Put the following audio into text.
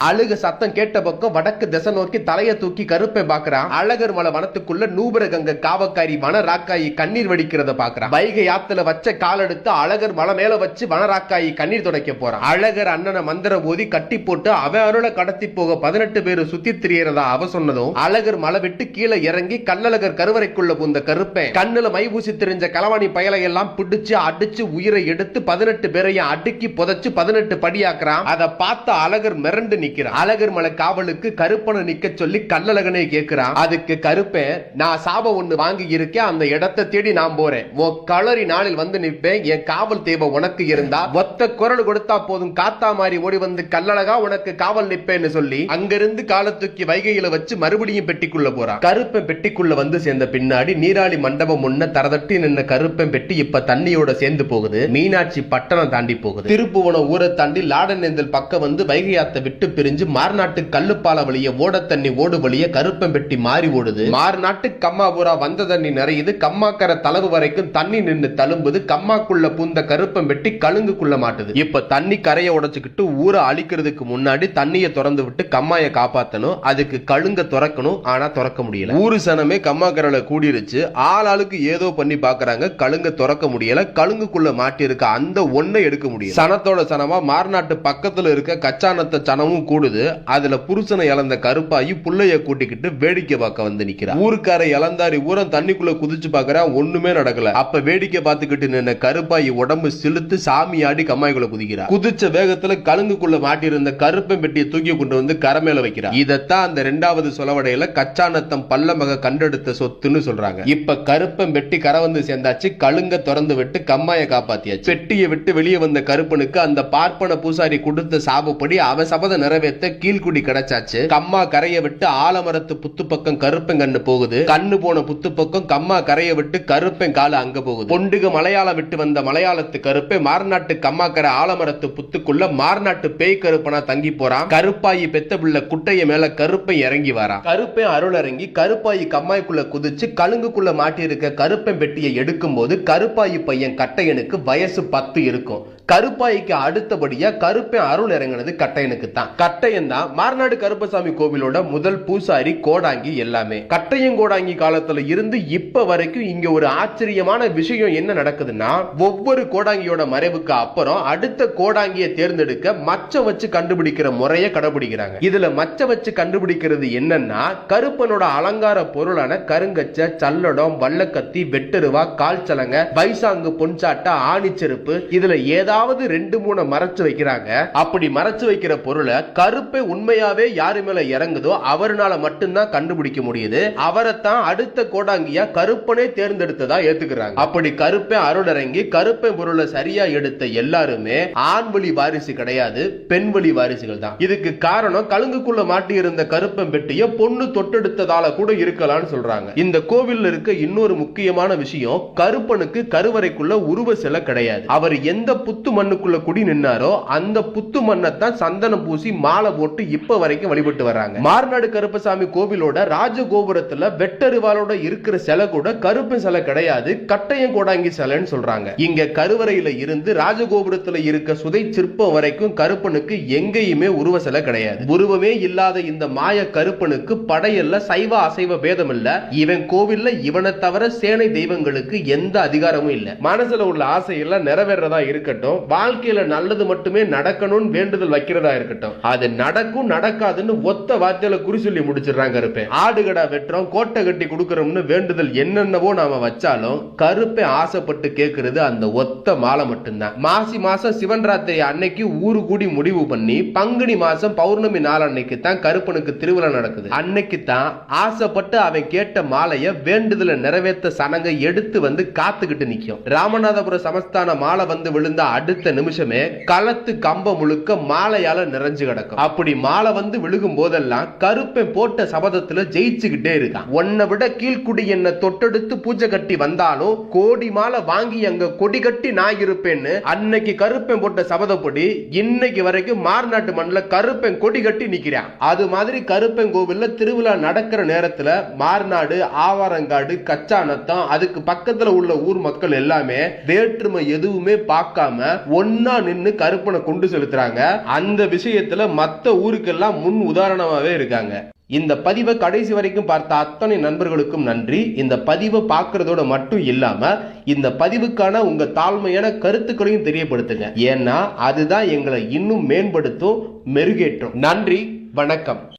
அழுக சத்தம் கேட்ட பக்கம் வடக்கு திசை நோக்கி தலைய தூக்கி கருப்பை பாக்குறான் அழகர் மலை வனத்துக்குள்ள நூபரகங்க காவக்காரி வனராக்காயி கண்ணீர் வடிக்கிறத பாக்குறான் வைகை ஆத்துல வச்ச கால் எடுத்து அழகர் மலை மேல வச்சு வனராக்காயி கண்ணீர் துடைக்க போறான். அழகர் அண்ணனை மந்திர போதி கட்டி போட்டு அவன் அருளை கடத்தி போக பதினெட்டு பேர் சுத்தி திரியறதா அவ சொன்னதும் அழகர் மலை விட்டு கீழே இறங்கி கல்லழகர் கருவறைக்குள்ள புந்த கருப்பேன் கண்ணுல மை பூசி தெரிஞ்ச களவாணி பயலை எல்லாம் பிடிச்சு அடிச்சு உயிரை எடுத்து பதினெட்டு பேரையும் அடுக்கி புதைச்சு பதினெட்டு படியாக்குறான் அதை பார்த்த அழகர் மிரண்டு நிக்கிறான் அழகர் மலை காவலுக்கு கருப்பனை நிக்க சொல்லி கல்லழகனை கேட்கிறான். அதுக்கு கருப்பேன் நான் சாபம் ஒண்ணு வாங்கி இருக்கேன் அந்த இடத்தை தேடி நான் போறேன். உன் கலரி நாளில் வந்து நிற்பேன். என் காவல் தேவை உனக்கு இருந்தா. ஒத்த குரல் கொடுத்தா போதும். காத்தா மாறி ஓடி வந்து கல்லழகா உனக்கு காவல் நிற்பேன்னு சொல்லி அங்கிருந்து கால தூக்கி வைகையில வச்சு மறுபடியும் பெட்டிக்குள்ள போறான். கருப்பன் பெட்டிக்குள்ள வந்து சேர்ந்த பின்னாடி நீராளி மண்டபம் முன்ன தரதட்டி நின்ன கருப்பன் பெட்டி இப்ப தண்ணியோட சேர்ந்து போகுது. மீனாட்சி பட்டணம் தாண்டி போகுது. திருப்புவனம் ஊரை தாண்டி லாடநேந்தல் பக்கம் வந்து வைகை வைகையாத்தை விட்டு பிரிஞ்சு மார்நாட்டு கல்லுப்பால வழிய ஓட தண்ணி ஓடு வழிய கருப்பம்பெட்டி மாறி ஓடுது. மார்நாட்டு கம்மாபுரா வந்த தண்ணி நிறையுது. கம்மாக்கரை தளவு வரைக்கும் தண்ணி நின்று தழும்புது. கம்மாக்குள்ள பூந்த கருப்பம்பெட்டி கழுங்குக்குள்ள மாட்டுது. இப்ப தண்ணி கரையை உடைச்சுக்கிட்டு ஊரை அழிக்கிறதுக்கு முன்னாடி தண்ணியை திறந்து விட்டு கம்மாயை காப்பாத்தணும். அதுக்கு கழுங்க திறக்கணும். ஆனா திறக்க முடியல. ஊரு சனமே கம்மாக்கரையில கூடிருச்சு. ஆளாளுக்கு ஏதோ பண்ணி பாக்குறாங்க. கழுங்க திறக்க முடியல. கழுங்குக்குள்ள மாட்டி இருக்க அந்த ஒன்னை எடுக்க முடியல. சனத்தோட சனமா மார்நாட்டு பக்கத்துல இருக்க கச்சானத்த சனமும் கூடுது. அதுல புருஷனை இழந்த கருப்பாயி புள்ளைய கூட்டிக்கிட்டு வேடிக்கை பார்க்க வந்து நிக்கிறான் ஊருக்கார இளந்தாரி ஊரம் தண்ணிக்குள்ள குதிச்சு பாக்குறா ஒண்ணுமே நடக்கல. அப்ப வேடிக்கை பார்த்துக்கிட்டு நின்ன கருப்பாயி உடம்பு சிலுத்து சாமி ஆடி கம்மாய்க்குள்ள குதிக்கிறா. குதிச்ச வேகத்துல கழுங்குக்குள்ள மாட்டியிருந்த கருப்பன் பெட்டியை தூக்கி கொண்டு வந்து கரமேல வைக்கிறா. இதத்தான் அந்த ரெண்டாவது சொலவடையில கச்சானத்தம் பல்லமக கண்டெடுத்த சொத்துன்னு சொல்றாங்க. இப்ப கருப்பன் பெட்டி கரை வந்து சேர்ந்தாச்சு கழுங்க திறந்து விட்டு கம்மாய காப்பாத்தியாச்சு. பெட்டியை விட்டு வெளியே வந்த கருப்பனுக்கு அந்த பார்ப்பன பூசாரி கொடுத்த சாபப்படி அவன் சபதம் நிறைவேற்ற கீழ்குடி கிடைச்சாச்சு. கம்மா கரையை விட்டு ஆலமரத்து புத்து பக்கம் கருப்பன் கண்ணு போகுது. கண்ணு போன புத்து பக்கம் கம்மா கரையை விட்டு கருப்பன் காலு அங்க போகுது. பொண்டுக மலையாளம் விட்டு வந்த மலையாளத்து கருப்பை மார்நாட்டு கரை ஆலமரத்து புத்துக்குள்ள மார்நாட்டு பேய் கருப்பனா தங்கி போறான். கருப்பாயி பெத்த பிள்ளை குட்டைய மேல கருப்பை இறங்கி வரான். கருப்பை அருள் இறங்கி கருப்பாயி கம்மாய்க்குள்ள குதிச்சு கழுங்குக்குள்ள மாட்டியிருக்க கருப்பன் பெட்டியை எடுக்கும்போது கருப்பாயி பையன் கட்டையனுக்கு வயசு பத்து இருக்கும். கருப்பாய்க்கு அடுத்தபடியா கருப்பன் அருள் இறங்கினது கட்டையனுக்கு தான் கட்டையன் தான் மார்நாடு கருப்பசாமி கோவிலோட முதல் பூசாரி கோடாங்கி எல்லாமே. கட்டையன் கோடாங்கி காலத்துல இருந்து இப்ப வரைக்கும் இங்க ஒரு ஆச்சரியமான விஷயம் என்ன நடக்குதுன்னா ஒவ்வொரு கோடாங்கியோட மறைவுக்கு அப்புறம் அடுத்த கோடாங்கியை தேர்ந்தெடுக்க மச்ச வச்சு கண்டுபிடிக்கிற முறையை கடைபிடிக்கிறாங்க. இதுல மச்ச வச்சு கண்டுபிடிக்கிறது என்னன்னா கருப்பனோட அலங்கார பொருளான கருங்கச்ச சல்லடம் வல்லக்கத்தி வெட்டருவா கால் சலங்க பைசாங்கு பொன்சாட்டா ஆணிச்செருப்பு இதுல ஏதாவது ரெண்டு மூணு மறைச்சு வைக்கிறாங்க. அப்படி மறைச்சு வைக்கிற பொருளை கருப்பை உண்மையாவே யாரு மேல இறங்குதோ அவர்னால மட்டும்தான் கண்டுபிடிக்க முடியுது. அவரைத்தான் அடுத்த கோடாங்கியா கருப்பனே தேர்ந்தெடுத்ததா ஏத்துக்கிறாங்க. அப்படி கருப்பை அருளரங்கி கருப்பை பொருளை சரியா எடுத்த எல்லாருமே ஆண் வழி வாரிசு கிடையாது பெண் வழி வாரிசுகள் தான். இதுக்கு காரணம் கழுங்குக்குள்ள மாட்டி இருந்த கருப்பன் பெட்டிய பொண்ணு தொட்டெடுத்ததால கூட இருக்கலாம்னு சொல்றாங்க. இந்த கோவில்ல இருக்க இன்னொரு முக்கியமான விஷயம் கருப்பனுக்கு கருவறைக்குள்ள உருவ சிலை கிடையாது. அவர் எந்த புத்து புத்து மண்ணுக்குள்ள குடி நின்னாரோ அந்த புத்து மண்ணத்தான் சந்தனம் பூசி மாலை போட்டு இப்ப வரைக்கும் வழிபட்டு வர்றாங்க. மார்நாடு கருப்பசாமி கோவிலோட ராஜகோபுரத்துல வெட்டருவாலோட இருக்கிற சிலை கூட கருப்பன் சிலை கிடையாது கட்டையம் கோடாங்கி சிலைன்னு சொல்றாங்க. இங்க கருவறையில இருந்து ராஜகோபுரத்துல இருக்க சுதை சிற்பம் வரைக்கும் கருப்பனுக்கு எங்கேயுமே உருவ சிலை கிடையாது. உருவமே இல்லாத இந்த மாய கருப்பனுக்கு படையல்ல சைவ அசைவ பேதம் இல்ல இவன் கோவில்ல இவனை தவிர சேனை தெய்வங்களுக்கு எந்த அதிகாரமும் இல்ல. மனசுல உள்ள ஆசையெல்லாம் நிறைவேறதா இருக்கட்டும் வாழ்க்கையில நல்லது மட்டுமே நடக்கணும்னு வேண்டுதல் வைக்கிறதா இருக்கட்டும். அது நடக்கும் நடக்காதுன்னு ஒத்த வார்த்தையில குறி சொல்லி முடிச்சிடுறாங்க கருப்பேன் ஆடுகடா வெட்டுறோம் கோட்டை கட்டி கொடுக்கறோம்னு வேண்டுதல் என்னென்னவோ நாம வச்சாலும் கருப்பை ஆசைப்பட்டு கேட்கறது அந்த ஒத்த மாலை மட்டும்தான். மாசி மாசம் சிவன் ராத்திரி அன்னைக்கு ஊரு கூடி முடிவு பண்ணி பங்குனி மாசம் பௌர்ணமி நாள் அன்னைக்கு தான் கருப்பனுக்கு திருவிழா நடக்குது. அன்னைக்கு தான் ஆசைப்பட்டு அவன் கேட்ட மாலைய வேண்டுதலை நிறைவேற்ற சனங்க எடுத்து வந்து காத்துக்கிட்டு நிக்கும். ராமநாதபுரம் சமஸ்தான மாலை வந்து விழுந்த அடுத்த நிமிஷமே களத்து கம்பம் முழுக்க மாலையால நிறைஞ்சு கிடக்கும். அப்படி மாலை வந்து விழுகும் போதெல்லாம் கருப்பன் போட்ட சபதத்துல ஜெயிச்சுக்கிட்டே இருக்கான். உன்னை விட கீழ்குடி என்ன தொட்டெடுத்து பூஜை கட்டி வந்தாலும் கோடி மாலை வாங்கி அங்க கொடி கட்டி நான் இருப்பேன்னு அன்னைக்கு கருப்பன் போட்ட சபதப்படி இன்னைக்கு வரைக்கும் மார்நாட்டு மண்ணில் கருப்பன் கொடி கட்டி நிக்கிறான். அது மாதிரி கருப்பன் கோவில்ல திருவிழா நடக்கிற நேரத்துல மார்நாடு ஆவாரங்காடு கச்சானத்தம் அதுக்கு பக்கத்துல உள்ள ஊர் மக்கள் எல்லாமே வேற்றுமை எதுவுமே பார்க்காம ஒன்னா நின்னு கருப்பனை கொண்டு செலுத்துறாங்க. அந்த விஷயத்துல மத்த ஊருக்கெல்லாம் முன் உதாரணமாவே இருக்காங்க. இந்த பதிவை கடைசி வரைக்கும் பார்த்த அத்தனை நண்பர்களுக்கும் நன்றி. இந்த பதிவை பார்க்கறதோட மட்டும் இல்லாம இந்த பதிவுக்கான உங்க தாழ்மையான கருத்துக்களையும் தெரியப்படுத்துங்க. ஏன்னா அதுதான் எங்களை இன்னும் மேம்படுத்தும் மெருகேற்றும். நன்றி வணக்கம்.